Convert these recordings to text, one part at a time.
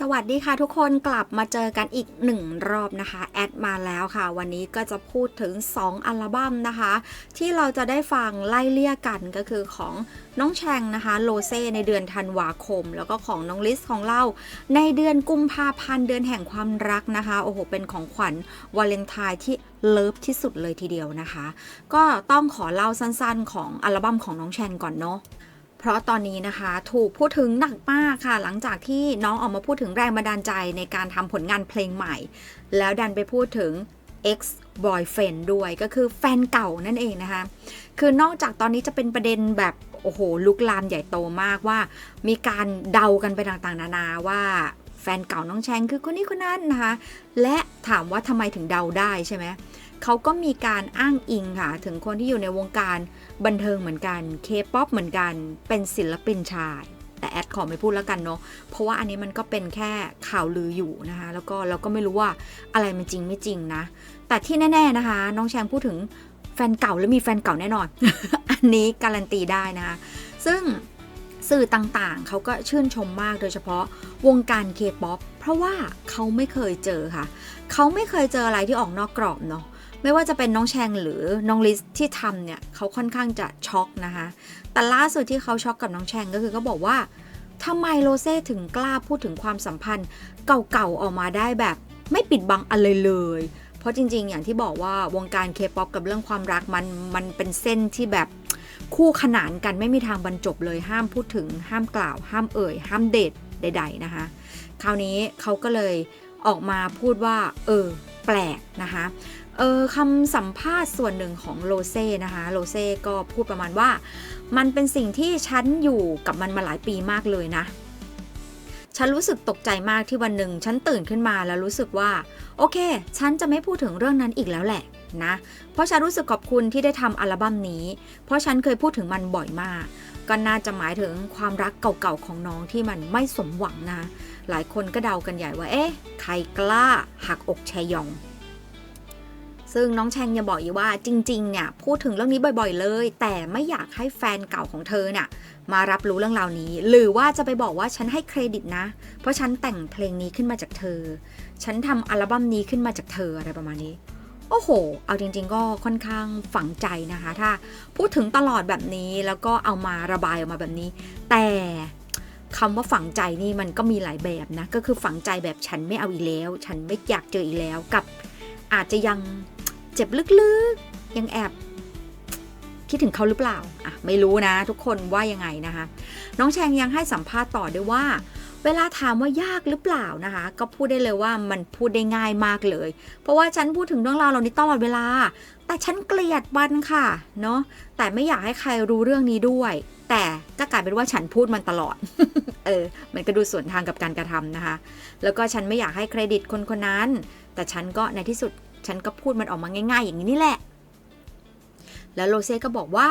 สวัสดีค่ะทุกคนกลับมาเจอกันอีกหนึ่งรอบนะคะ แอดมาแล้วค่ะ วันนี้ก็จะพูดถึง 2 อัลบั้มนะคะ ที่เราจะได้ฟังไล่เลี่ยกันก็คือของน้องแชงนะคะโลเซในเดือนธันวาคม แล้วก็ของน้องลิสของเรา ในเดือนกุมภาพันธ์เดือนแห่งความรักนะคะ โอ้โห เป็นของขวัญวาเลนไทน์ที่เลิฟที่สุดเลยทีเดียวนะคะ ก็ต้องขอเล่าสั้นๆ ของอัลบั้มของน้องแชงก่อนเนาะ เพราะตอนนี้นะคะถูกพูดถึงหนักมากค่ะ หลังจากที่น้องออกมาพูดถึงแรงบันดาลใจในการทำผลงานเพลงใหม่ แล้วดันไปพูดถึง ex boyfriend ด้วยก็คือแฟนเก่านั่นเองนะคะ คือนอกจากตอนนี้จะเป็นประเด็นแบบโอ้โหลุกลามใหญ่โตมากว่า มีการเดากันไปต่างๆ นานาว่าแฟนเก่าน้องแชงคือคนนี้คนนั้นนะคะ และถามว่าทำไมถึงเดาได้ใช่ไหมเขาก็มีการอ้างอิงค่ะ ถึงคนที่อยู่ในวงการบันเทิงเหมือนกันเคป๊อปเหมือนกัน เป็นศิลปินชาย แต่แอดขอไม่พูดแล้วกันเนาะเพราะว่าอันนี้มันก็เป็นแค่ข่าวลืออยู่นะคะ แล้วก็เราก็ไม่รู้ว่าอะไรมันจริงไม่จริงนะ แต่ที่แน่ ๆนะคะ น้องแชงพูดถึงแฟนเก่าและมีแฟนเก่าแน่นอน อันนี้การันตีได้นะคะ ซึ่งสื่อต่างๆ เขาก็ชื่นชมมากโดยเฉพาะวงการเคป๊อปเพราะว่าเขาไม่เคยเจอค่ะ เขาไม่เคยเจออะไรที่ออกนอกกรอบเนาะ ไม่ว่าจะเป็นน้องแชงหรือน้องลิสที่ทำเนี่ยเขาค่อนข้างจะช็อกนะคะแต่ล่าสุดที่เขาช็อกกับน้องแชงก็คือเขาบอกว่าทำไมโรเซ่ถึงกล้าพูดถึงความสัมพันธ์เก่าๆออกมาได้แบบ ไม่ปิดบังอะไรเลย เพราะจริงๆ อย่างที่บอกว่าวงการเคป๊อปกับเรื่องความรักมันมันเป็นเส้นที่แบบคู่ขนานกันไม่มีทางบรรจบเลยห้ามพูดถึงห้ามกล่าว ห้ามเอ่ย ห้ามเดทใด ๆนะคะ คราวนี้เขาก็เลยออกมาพูดว่า เออ แปลกนะคะ เออคำสัมภาษณ์ส่วนหนึ่งของโลเซ่นะคะ โลเซ่ก็พูดประมาณว่า มันเป็นสิ่งที่ฉันอยู่กับมันมาหลายปีมากเลยนะ ฉันรู้สึกตกใจมากที่วันหนึ่งฉันตื่นขึ้นมาแล้วรู้สึกว่า โอเค ฉันจะไม่พูดถึงเรื่องนั้นอีกแล้วแหละนะ เพราะฉันรู้สึกขอบคุณที่ได้ทำอัลบั้มนี้ เพราะฉันเคยพูดถึงมันบ่อยมาก ก็น่าจะหมายถึงความรักเก่าๆของน้องที่มันไม่สมหวังนะ หลายคนก็เดากันใหญ่ว่า เอ๊ะ ใครกล้าหักอกแชยอง ซึ่งน้องแชงยังบอกอีกว่าจริงๆเนี่ยพูดถึงเรื่องนี้บ่อยๆเลย แต่ไม่อยากให้แฟนเก่าของเธอเนี่ยมารับรู้เรื่องราวนี้ หรือว่าจะไปบอกว่าฉันให้เครดิตนะ เพราะฉันแต่งเพลงนี้ขึ้นมาจากเธอ ฉันทำอัลบั้มนี้ขึ้นมาจากเธออะไรประมาณนี้โอ้โห เอาจริง ๆ ก็ค่อนข้างฝังใจนะคะ ถ้าพูดถึงตลอดแบบนี้แล้วก็เอามาระบายออกมาแบบนี้ แต่คำว่าฝังใจนี่มันก็มีหลายแบบนะ ก็คือฝังใจแบบฉันไม่เอาอีกแล้ว ฉันไม่อยากเจออีกแล้วกับ อาจจะยัง เจ็บลึกๆ ยังแอบคิดถึงเขาหรือเปล่าอะไม่รู้นะ ทุกคนว่ายังไงนะคะ น้องแชงยังให้สัมภาษณ์ต่อด้วยว่า เวลาถามว่ายากหรือเปล่านะคะ ก็พูดได้เลยว่ามันพูดได้ง่ายมากเลย เพราะว่าฉันพูดถึงเรื่องราวเหล่านี้ตลอดเวลา แต่ฉันเกลียดมันค่ะเนาะแต่ไม่อยากให้ใครรู้เรื่องนี้ด้วย แต่ก็กลายเป็นว่าฉันพูดมันตลอด เออ มันก็ดูส่วนทางกับการกระทำนะคะ แล้วก็ฉันไม่อยากให้เครดิตคนคนนั้น แต่ฉันก็ในที่สุด ฉันก็พูดมันออกมาง่าย ๆ อย่างนี้นี่แหละ แล้วโรเซ่ก็บอกว่า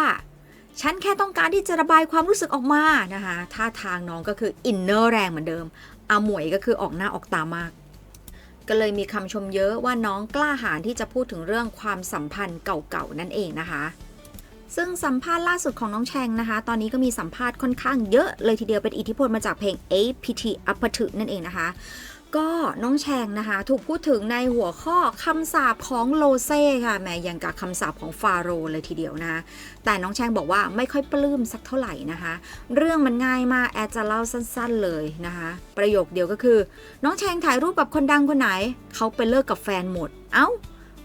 ฉันแค่ต้องการที่จะระบายความรู้สึกออกมานะคะท่าทางน้องก็คืออินเนอร์แรงเหมือนเดิมอาหมวยก็คือออกหน้าออกตามาก ก็เลยมีคำชมเยอะว่าน้องกล้าหาญที่จะพูดถึงเรื่องความสัมพันธ์เก่าๆนั่นเองนะคะซึ่งสัมภาษณ์ล่าสุดของน้องแชงนะคะ ตอนนี้ก็มีสัมภาษณ์ค่อนข้างเยอะเลยทีเดียวเป็นอิทธิพลมาจากเพลง APT อัปถึนั่นเองนะคะ ก็น้องแชงนะคะ ถูกพูดถึงในหัวข้อคำสาปของโลเซ่ค่ะแหมอย่างกับคำสาปของฟาโรเลยทีเดียวนะคะแต่น้องแชงบอกว่าไม่ค่อยปลื้มสักเท่าไหร่นะคะ เรื่องมันง่ายมากแอดจะเล่าสั้นๆเลยนะคะ ประโยคเดียวก็คือ น้องแชงถ่ายรูปกับคนดังคนไหน เขาไปเลิกกับแฟนหมด เอ้า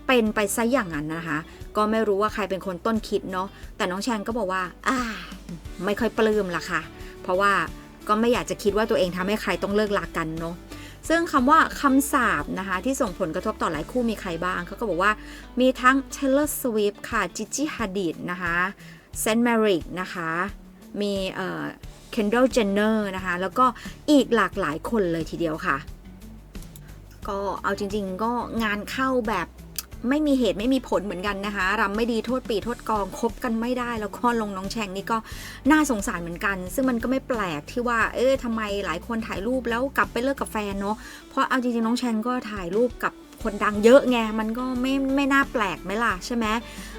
เป็นไปซะอย่างนั้นนะคะ ก็ไม่รู้ว่าใครเป็นคนต้นคิดเนาะแต่น้องแชงก็บอกว่าอ่าไม่ค่อยปลื้มละค่ะ เพราะว่าก็ไม่อยากจะคิดว่าตัวเองทำให้ใครต้องเลิกลากันเนาะ ซึ่งคำว่าคำสาบนะคะ ที่ส่งผลกระทบต่อหลายคู่มีใครบ้าง เขาก็บอกว่ามีทั้ง Taylor Swift ค่ะ Gigi Hadid นะคะเซนต์แมริกนะคะ มีเอ่อ Kendall Jenner นะคะ แล้วก็อีกหลากหลายคนเลยทีเดียวค่ะ ก็เอาจริงๆก็งานเข้าแบบ ไม่มีเหตุไม่มีผลเหมือนกันนะคะรำไม่ดีโทษปีโทษกองคบกันไม่ได้ แล้วก็ลงน้องแชงนี่ก็น่าสงสารเหมือนกัน ซึ่งมันก็ไม่แปลกที่ว่า เอ๊ะทำไมหลายคนถ่ายรูปแล้วกลับไปเลิกกับแฟนเนาะเพราะเอาจริงๆน้องแชงก็ถ่ายรูปกับคนดังเยอะไง มันก็ไม่ไม่น่าแปลกไหมล่ะใช่ไหม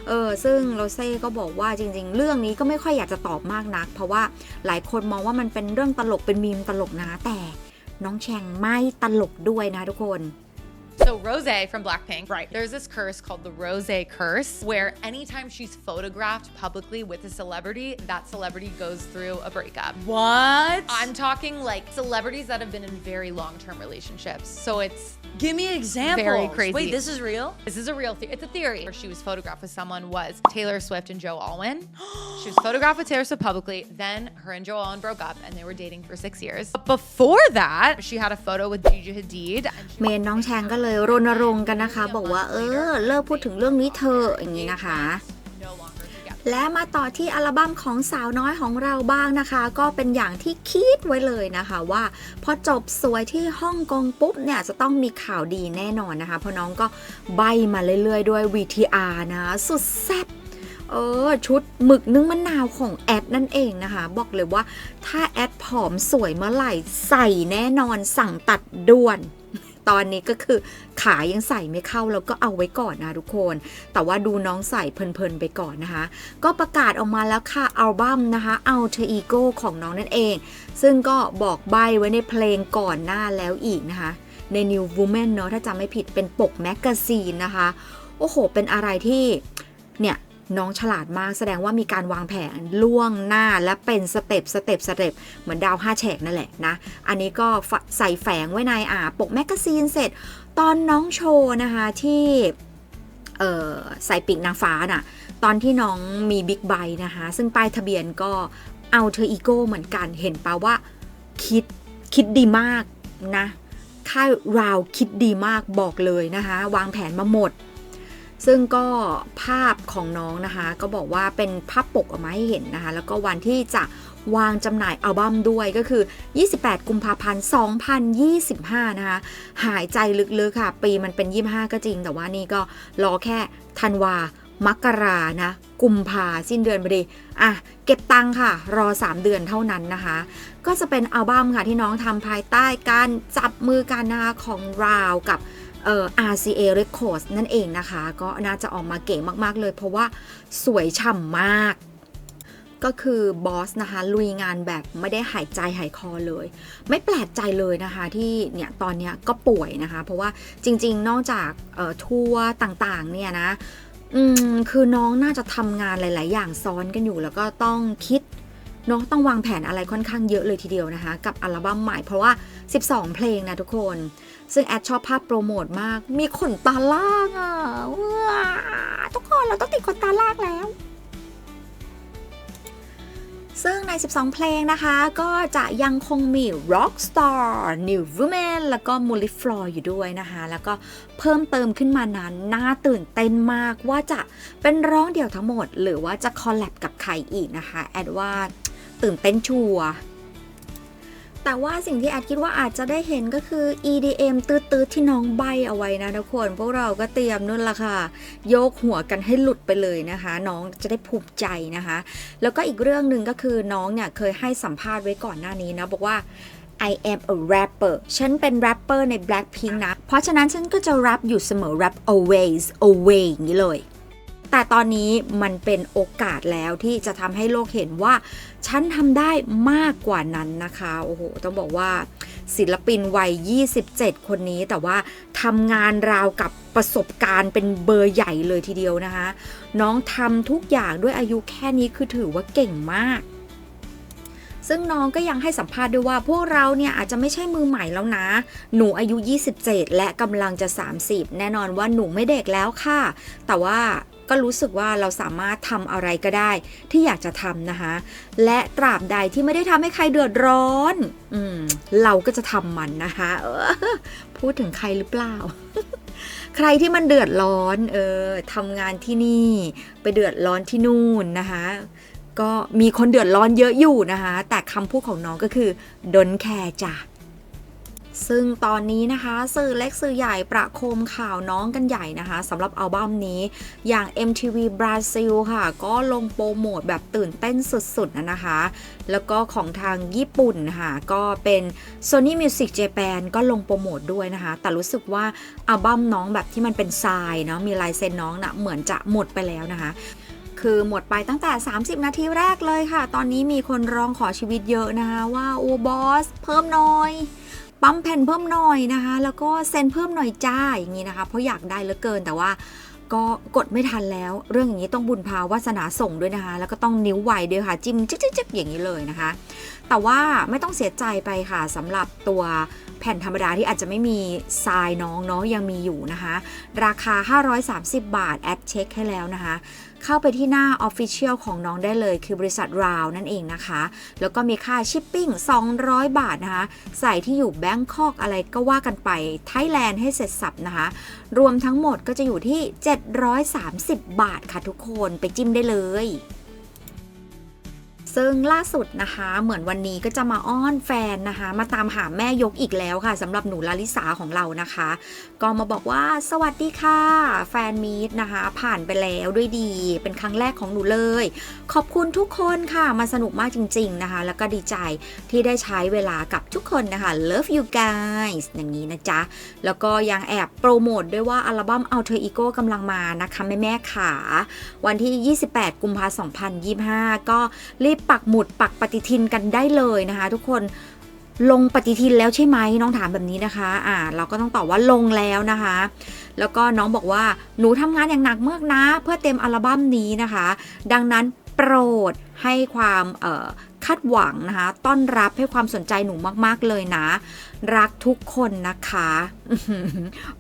เออ ซึ่งโรเซ่ก็บอกว่าจริง ๆ เรื่องนี้ก็ไม่ค่อยอยากจะตอบมากนัก เพราะว่าหลายคนมองว่ามันเป็นเรื่องตลกเป็นมีมตลกนะแต่น้องแชงไม่ตลกด้วยนะทุกคน So Rose from Blackpink, right? There's this curse called the Rose curse, where anytime she's photographed publicly with a celebrity, that celebrity goes through a breakup. What? I'm talking like celebrities that have been in very long-term relationships. So it's Give me examples. Very crazy. Wait, this is real? this is a real theory. It's a theory. Where she was photographed with someone was Taylor Swift and Joe Alwyn. she was photographed with Taylor Swift publicly. Then her and Joe Alwyn broke up, and they were dating for six years. But before that, she had a photo with Gigi Hadid. And she เมนน้องแชงก็ เลยรณรงค์กันนะคะ บอกว่าเออ เลิกพูดถึงเรื่องนี้เธอะอย่างนี้นะคะ no longer together. และมาต่อที่อัลบั้มของสาวน้อยของเราบ้างนะคะ ก็เป็นอย่างที่คิดไว้เลยนะคะว่าพอจบสวยที่ฮ่องกงปุ๊บเนี่ยจะต้องมีข่าวดีแน่นอนนะคะ เพราะน้องก็ใบมาเรื่อยๆ ด้วย VTR นะสุดแซ่บเออชุดหมึกนึ่งมะนาวของแอดนั่นเองนะคะ บอกเลยว่าถ้าแอดผอมสวยเมื่อไหร่ใส่แน่นอนสั่งตัดด่วน ตอนนี้ก็คือขายังใส่ไม่เข้าแล้วก็เอาไว้ก่อนนะทุกคน แต่ว่าดูน้องใส่เพลินๆไปก่อนนะคะ ก็ประกาศออกมาแล้วค่ะอัลบั้มนะคะ Alter Ego ของน้องนั่นเอง ซึ่งก็บอกใบไว้ในเพลงก่อนหน้าแล้วอีกนะคะ ใน New Woman เนาะถ้าจำไม่ผิดเป็นปกแมกกาซีนนะคะ โอ้โห เป็นอะไรที่เนี่ย น้องฉลาดมากแสดงว่ามีการวางแผนล่วงหน้าและเป็นสเต็ปสเต็ปสเต็ปเหมือนดาวห้าแฉกนั่นแหละนะ อันนี้ก็ใส่แฝงไว้ในอ่าปกแมกกาซีนเสร็จ ตอนน้องโชว์นะคะที่ใส่ปีกนางฟ้าน่ะตอนที่น้องมีบิ๊กไบนะคะ ซึ่งป้ายทะเบียนก็เอาเธออีโก้เหมือนกันเห็นปะว่าคิดคิดดีมากนะค่ายราวคิดดีมากบอกเลยนะคะ วางแผนมาหมด ซึ่งก็ภาพของน้องนะคะ ก็บอกว่าเป็นภาพปกออกมาให้เห็นนะคะ แล้วก็วันที่จะวางจำหน่ายอัลบั้มด้วยก็คือ 28 กุมภาพันธ์ 2025 นะคะ หายใจลึกๆค่ะ ปีมันเป็น 25 ก็จริง แต่ว่านี่ก็รอแค่ธันวามกรานะ กุมภาสิ้นเดือนพอดีอะ เก็บตังค่ะ รอ 3 เดือนเท่านั้นนะคะ ก็จะเป็นอัลบั้มค่ะที่น้องทำภายใต้การจับมือกันนะคะของราวกับ เอ่อ RCA Records นั่นเองนะคะ ก็น่าจะออกมาเก๋มากๆเลย เพราะว่าสวยฉ่ำมาก ก็คือบอสนะคะ ลุยงานแบบไม่ได้หายใจหายคอเลย ไม่แปลกใจเลยนะคะที่เนี่ยตอนเนี้ยก็ป่วยนะคะ เพราะว่าจริง ๆ นอกจากทัวร์ต่างๆ เนี่ยนะอืมคือน้องน่าจะทำงานหลาย ๆ อย่างซ้อนกันอยู่ แล้วก็ต้องคิดเนาะต้องวางแผนอะไรค่อนข้างเยอะเลยทีเดียวนะคะ กับอัลบั้มใหม่เพราะว่า 12 เพลงนะทุกคน ซึ่งแอดชอบภาพโปรโมทมาก มีขนตาล่างอะว้าทุกคนเราต้องติดขนตาล่างแล้ว ซึ่งใน 12 เพลงนะคะ ก็จะยังคงมี Rockstar New Woman แล้วก็ m u l i f l o r อยู่ด้วยนะคะ แล้วก็เพิ่มเติมขึ้นมานั้นน่าตื่นเต้นมากว่าจะเป็นร้องเดี่ยวทั้งหมด หรือว่าจะคอลแลบกับใครอีกนะคะ แอดว่าตื่นเต้นชัวร์ แต่ว่าสิ่งที่แอดคิดว่าอาจจะได้เห็นก็คือ EDM ตืดๆที่น้องใบเอาไว้นะทุกคน พวกเราก็เตรียมนู่นละค่ะ โยกหัวกันให้หลุดไปเลยนะคะ น้องจะได้ภูมิใจนะคะ แล้วก็อีกเรื่องหนึ่งก็คือน้องเนี่ยเคยให้สัมภาษณ์ไว้ก่อนหน้านี้นะ บอกว่า I am a rapper ฉันเป็นแรปเปอร์ใน Blackpink นะ เพราะฉะนั้นฉันก็จะแรปอยู่เสมอ rap always always อย่างนี้เลย แต่ตอนนี้มันเป็นโอกาสแล้วที่จะทำให้โลกเห็นว่า ฉันทำได้มากกว่านั้นนะคะ โอ้โห ต้องบอกว่าศิลปินวัย 27 คนนี้แต่ว่าทำงานราวกับประสบการณ์เป็นเบอร์ใหญ่เลยทีเดียวนะคะ น้องทำทุกอย่างด้วยอายุแค่นี้คือถือว่าเก่งมาก ซึ่งน้องก็ยังให้สัมภาษณ์ด้วยว่า พวกเราเนี่ยอาจจะไม่ใช่มือใหม่แล้วนะ หนูอายุ 27 และกำลังจะ 30 แน่นอนว่าหนูไม่เด็กแล้วค่ะ แต่ว่า ก็รู้สึกว่าเราสามารถทำอะไรก็ได้ที่อยากจะทำนะคะ และตราบใดที่ไม่ได้ทำให้ใครเดือดร้อนอืมเราก็จะทำมันนะคะออพูดถึงใครหรือเปล่า ใครที่มันเดือดร้อน เออทำงานที่นี่ ไปเดือดร้อนที่นู่นนะคะก็มีคนเดือดร้อนเยอะอยู่นะคะ แต่คำพูดของน้องก็คือดนแคร์จ้ะ ซึ่งตอนนี้นะคะสื่อเล็กสื่อใหญ่ประโคมข่าวน้องกันใหญ่นะคะสำหรับอัลบั้มนี้อย่าง MTV Brazil ค่ะ ก็ลงโปรโมทแบบตื่นเต้นสุดๆนะนะคะ แล้วก็ของทางญี่ปุ่นค่ะ ก็เป็น Sony Music Japan ก็ลงโปรโมทด้วยนะคะ แต่รู้สึกว่าอัลบั้มน้องแบบที่มันเป็นทรายเนาะมีลายเซ็นน้องนะเหมือนจะหมดไปแล้วนะคะคือหมดไปตั้งแต่ 30 นาทีแรกเลยค่ะ ตอนนี้มีคนร้องขอชีวิตเยอะนะคะว่าโอ้บอส เพิ่มหน่อย ปั๊มแผ่นเพิ่มหน่อยนะคะ แล้วก็เซ็นเพิ่มหน่อยจ้าอย่างนี้นะคะ เพราะอยากได้เหลือเกินแต่ว่าก็กดไม่ทันแล้ว เรื่องอย่างนี้ต้องบุญภาวาสนาส่งด้วยนะคะ แล้วก็ต้องนิ้วไวด้วยค่ะ จิ้มจิ๊กจิ๊กอย่างนี้เลยนะคะ แต่ว่าไม่ต้องเสียใจไปค่ะสำหรับตัว แผ่นธรรมดาที่อาจจะไม่มีทรายน้องเนาะยังมีอยู่นะคะ ราคา 530 บาท แอดเช็คให้แล้วนะคะ เข้าไปที่หน้า Official ของน้องได้เลย คือบริษัทราวนั่นเองนะคะ แล้วก็มีค่าชิปปิ้ง 200 บาทนะคะ ใส่ที่อยู่แบงคอกอะไรก็ว่ากันไปไทยแลนด์ให้เสร็จสับนะคะ รวมทั้งหมดก็จะอยู่ที่ 730 บาทค่ะทุกคนไปจิ้มได้เลย ซึ่งล่าสุดนะคะ เหมือนวันนี้ก็จะมาอ้อนแฟนนะคะ มาตามหาแม่ยกอีกแล้วค่ะสำหรับหนูลาลิสาของเรานะคะ ก็มาบอกว่าสวัสดีค่ะ แฟนมีตนะคะ ผ่านไปแล้วด้วยดี เป็นครั้งแรกของหนูเลย ขอบคุณทุกคนค่ะมาสนุกมากจริง ๆนะคะ แล้วก็ดีใจที่ได้ใช้เวลากับทุกคนนะคะ love you guys อย่างนี้นะจ๊ะ แล้วก็ยังแอบโปรโมทด้วยว่าอัลบั้ม Alter Ego กำลังมานะคะแม่แม่ๆขา วันที่ 28 กุมภาพันธ์ 2025 ก็รีบปักหมุดปักปฏิทินกันได้เลยนะคะ ทุกคนลงปฏิทินแล้วใช่ไหมน้องถามแบบนี้นะคะ อ่า เราก็ต้องตอบว่าลงแล้วนะคะ แล้วก็น้องบอกว่าหนูทำงานอย่างหนักมากนะ เพื่อเต็มอัลบั้มนี้นะคะ ดังนั้นโปรดให้ความเอ่อ คาดหวังนะคะ ต้อนรับให้ความสนใจหนูมากๆเลยนะ รักทุกคนนะคะ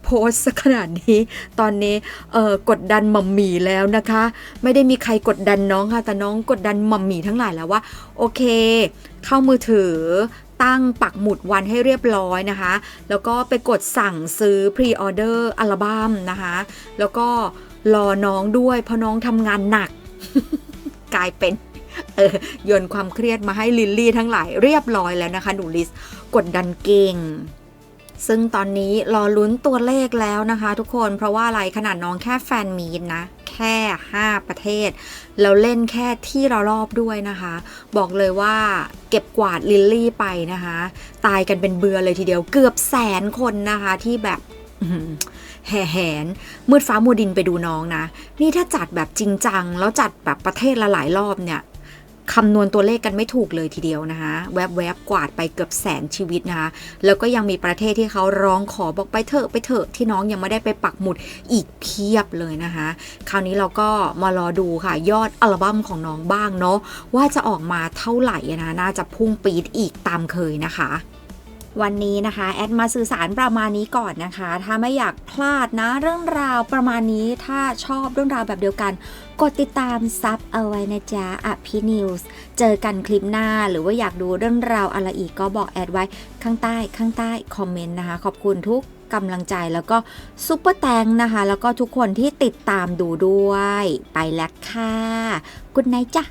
โพสขนาดนี้ ตอนนี้เออกดดันมัมมี่แล้วนะคะ ไม่ได้มีใครกดดันน้องค่ะ แต่น้องกดดันมัมมี่ทั้งหลายแล้วว่า โอเค เข้ามือถือตั้งปักหมุดวันให้เรียบร้อยนะคะ แล้วก็ไปกดสั่งซื้อพรีออเดอร์อัลบั้มนะคะ แล้วก็รอน้องด้วยเพราะน้องทำงานหนัก กลายเป็น เออโยนความเครียดมาให้ลิลลี่ทั้งหลายเรียบร้อยแล้วนะคะหนูลิสกดดันเก่งซึ่งตอนนี้รอลุ้นตัวเลขแล้วนะคะ ทุกคนเพราะว่าอะไรขนาดน้องแค่แฟนมีดนะ แค่ 5 ประเทศ แล้วเล่นแค่ที่เรารอบด้วยนะคะ บอกเลยว่าเก็บกวาดลิลลี่ไปนะคะ ตายกันเป็นเบือเลยทีเดียวเกือบแสนคนนะคะที่แบบอื้อหือแห่แหนมืดฟ้ามัวดินไปดูน้องนะ นี่ถ้าจัดแบบจริงจัง แล้วจัดแบบประเทศละหลายรอบเนี่ย คำนวณตัวเลขกันไม่ถูกเลยทีเดียวนะคะ แวบๆกวาดไปเกือบแสนชีวิตนะคะ แล้วก็ยังมีประเทศที่เขาร้องขอบอกไปเถอะไปเถอะที่น้องยังไม่ได้ไปปักหมุดอีกเพียบเลยนะคะ คราวนี้เราก็มารอดูค่ะ ยอดอัลบั้มของน้องบ้างเนาะว่าจะออกมาเท่าไหร่นะน่าจะพุ่งปีดอีกตามเคยนะคะ วันนี้นะคะแอดมาสื่อสารประมาณนี้ก่อนนะคะ ถ้าไม่อยากพลาดนะ เรื่องราวประมาณนี้ถ้าชอบเรื่องราวแบบเดียวกัน กดติดตามซับเอาไว้นะจ๊ะอภินิวส์เจอกันคลิปหน้าหรือว่าอยากดูเรื่องราวอะไรอีกก็บอกแอดไว้ข้างใต้ข้างใต้คอมเมนต์นะคะ ขอบคุณทุกกำลังใจแล้วก็ซุปเปอร์แตงนะคะ แล้วก็ทุกคนที่ติดตามดูด้วยไปแล้วค่ะกุดไนจ้ะ